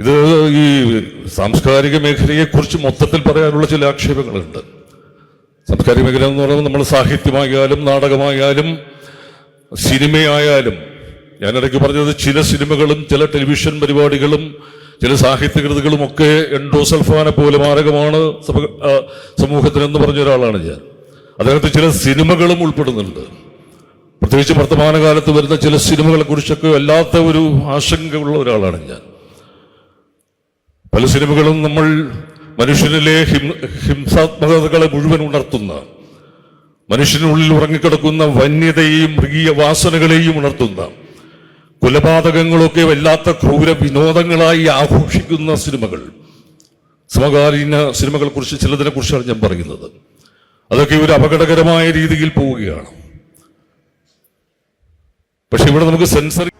ഇത് ഈ സാംസ്കാരിക മേഖലയെക്കുറിച്ച് മൊത്തത്തിൽ പറയാനുള്ള ചില ആക്ഷേപങ്ങളുണ്ട്. സാംസ്കാരിക മേഖല എന്ന് പറയുമ്പോൾ നമ്മൾ സാഹിത്യമായാലും നാടകമായാലും സിനിമയായാലും ഞാൻ ഞാനിടയ്ക്ക് പറഞ്ഞത് ചില സിനിമകളും ചില ടെലിവിഷൻ പരിപാടികളും ചില സാഹിത്യകൃതികളും ഒക്കെ എൻഡോസൽഫാനെ പോലെ മാരകമാണ് സമൂഹത്തിനെന്ന് പറഞ്ഞ ഒരാളാണ് ഞാൻ. അതിനകത്ത് ചില സിനിമകളും ഉൾപ്പെടുന്നുണ്ട്. പ്രത്യേകിച്ച് വർത്തമാനകാലത്ത് വരുന്ന ചില സിനിമകളെ കുറിച്ചൊക്കെ വല്ലാത്ത ഒരു ആശങ്കയുള്ള ഒരാളാണ് ഞാൻ. പല സിനിമകളും നമ്മൾ മനുഷ്യനിലെ ഹിംസാത്മകതകളെ മുഴുവൻ ഉണർത്തുന്ന മനുഷ്യനുള്ളിൽ ഉറങ്ങിക്കിടക്കുന്ന വന്യതയെയും മൃഗീയ വാസനകളെയും ഉണർത്തുന്ന കൊലപാതകങ്ങളൊക്കെ വല്ലാത്ത ക്രൂര വിനോദങ്ങളായി ആഘോഷിക്കുന്ന സിനിമകൾ. സമകാലീന സിനിമകളെ കുറിച്ച് ചിലതിനെ കുറിച്ചാണ് ഞാൻ പറയുന്നത്. അതൊക്കെ ഒരു അപകടകരമായ രീതിയിൽ പോവുകയാണ്. പക്ഷെ ഇവിടെ നമുക്ക് സെൻസർ